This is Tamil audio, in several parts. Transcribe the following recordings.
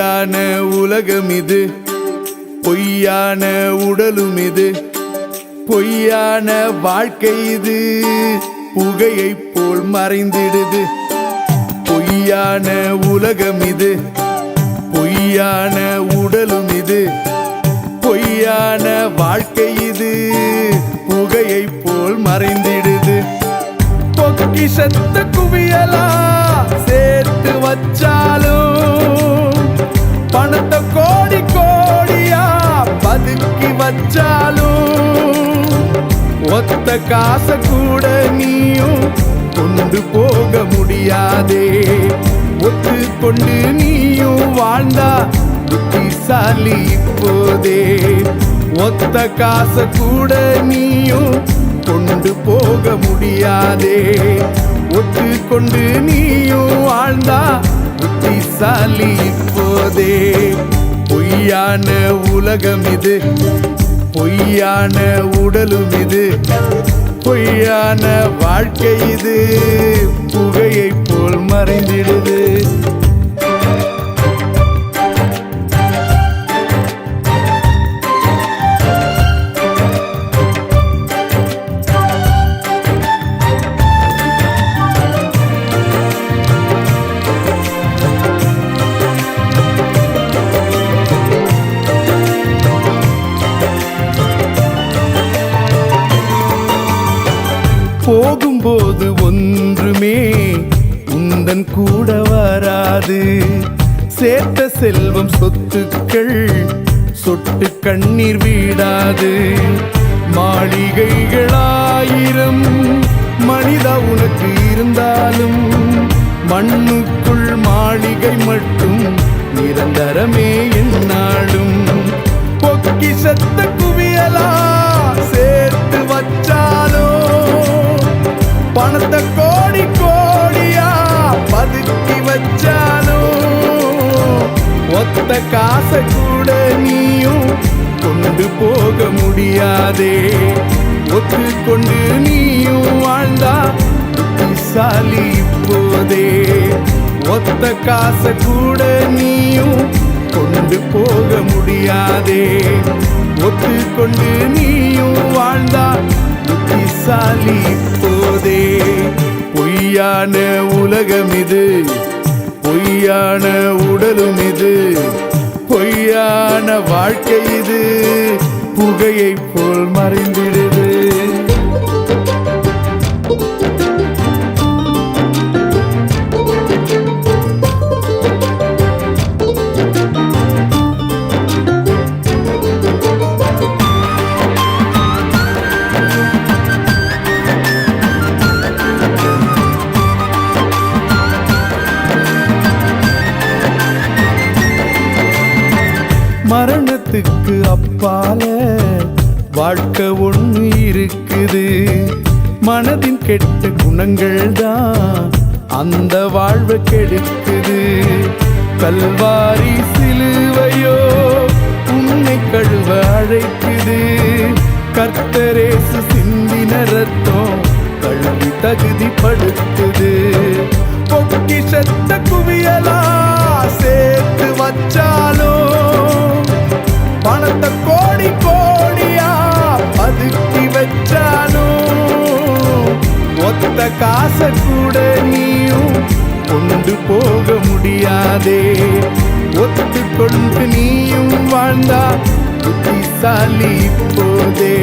பொய்யான உலகம் இது பொய்யான உடலும் இது பொய்யான வாழ்க்கை இது. புகையை போல் மறைந்திடுது. பொய்யான உலகம் இது பொய்யான உடலும் இது பொய்யான வாழ்க்கை இது. புகையை போல் மறைந்திடுது. பொக்கிஷத்த குவியலா? காச கூட நீயும் கொண்டு போக முடியாதே. ஒத்து கொண்டு நீயும் வாழ்ந்தா புத்திசாலி இப்போதே. ஒத்த காச கூட நீயும் கொண்டு போக முடியாதே. ஒத்து கொண்டு நீயும் வாழ்ந்தா புத்திசாலி இப்போதே. பொய்யான உலகம் இது பொய்யான உடலும் இது பொய்யான வாழ்க்கை இது. புகையை போல் மறைந்திடுது. உந்தன் கூட வராது. சேர்த்த செல்வம் சொத்துக்கள் சொட்டு கண்ணீர் வீடாது. மாளிகைகளாயிரம் மனிதா உனக்கு இருந்தாலும் மண்ணுக்குள் மாளிகை மட்டும் நிரந்தரமே என்னாலும். பொக்கிஷத்த குவியலா சேர்த்து வச்சாலோ பணத்தை காசை கூட நீயும் கொண்டு போக முடியாதே. ஒத்து கொண்டு நீயும் வாழ்ந்தா புத்திசாலி இப்போதே ஒத்த காசை கூட நீயும் கொண்டு போக முடியாதே. ஒத்து கொண்டு நீயும் வாழ்ந்தா புத்திசாலி இப்போதே பொய்யான உலகம் இது பொய்யான உடலும் இது பொய்யான வாழ்க்கை இது. புகையை போல் மறைந்திடு. வாழ்க்கை ஒன்று இருக்குது. மனதின் கெட்ட குணங்கள் தான் அந்த வாழ்வை கெடுக்குது. கல்வாரி சிலுவையோ உன்னை கழுவ அழைக்குது. கர்த்தரேசு சிந்தின ரத்தம் கழுவி தகுதிப்படுத்துது. பொக்கிஷத்த குவியலா சேர்த்து வச்சாலும் பணத்தை கோடி கோ ஒத்த காசை கூட நீயும் கொண்டு போக முடியாதே. ஒத்து கொண்டு நீயும் வாழ்ந்தா புத்திசாலி போதே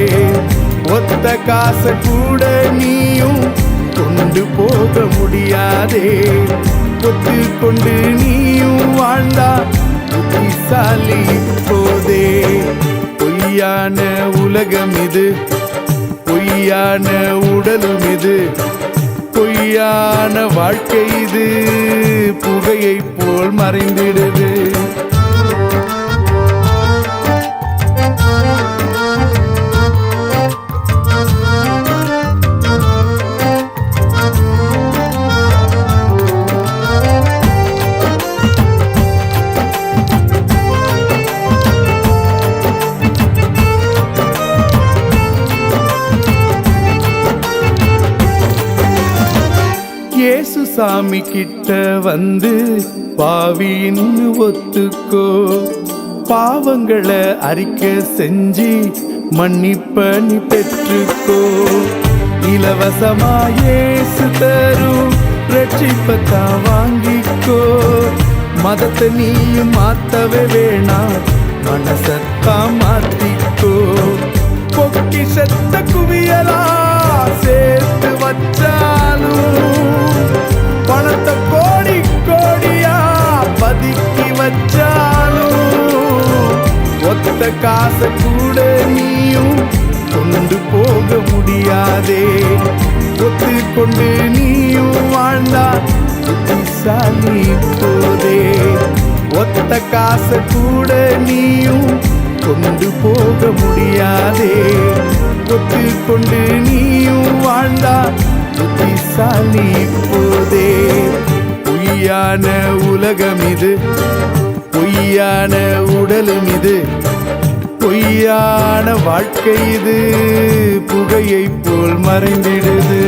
ஒத்த காசை கூட நீயும் கொண்டு போக முடியாதே. ஒத்து கொண்டு நீயும் வாழ்ந்தா புத்திசாலி போதே பொய்யான உலகம் இது பொய்யான உடலும் இது. பொய்யான வாழ்க்கை இது. புகையை போல் மறைந்திடுது இயேசு சாமி கிட்ட வந்து பாவின்னு ஒத்துக்கோ. பாவங்களை அறிக்க செஞ்சு மன்னிப்ப நீ பெற்றுக்கோ. இலவசமா இயேசு தரும் ரட்சிப்பத்தான் வாங்கிக்கோ. மதத்தை நீயும் மாத்தவே வேணாம் மனசத்தான் மாத்த கொடுத்த காசை கூட நீயும் கொண்டு போக முடியாதே. ஒத்து கொண்டு நீயும் வாழ்ந்தா புத்திசாலி போதே. ஒத்த காசை கூட நீயும் கொண்டு போக முடியாதே. ஒத்து கொண்டு நீயும் வாழ்ந்தா புத்திசாலி போதே. பொய்யான உலகம் இது பொய்யான உடலும் இது பொய்யான வாழ்க்கை இது. புகையை போல் மறைந்திடுது.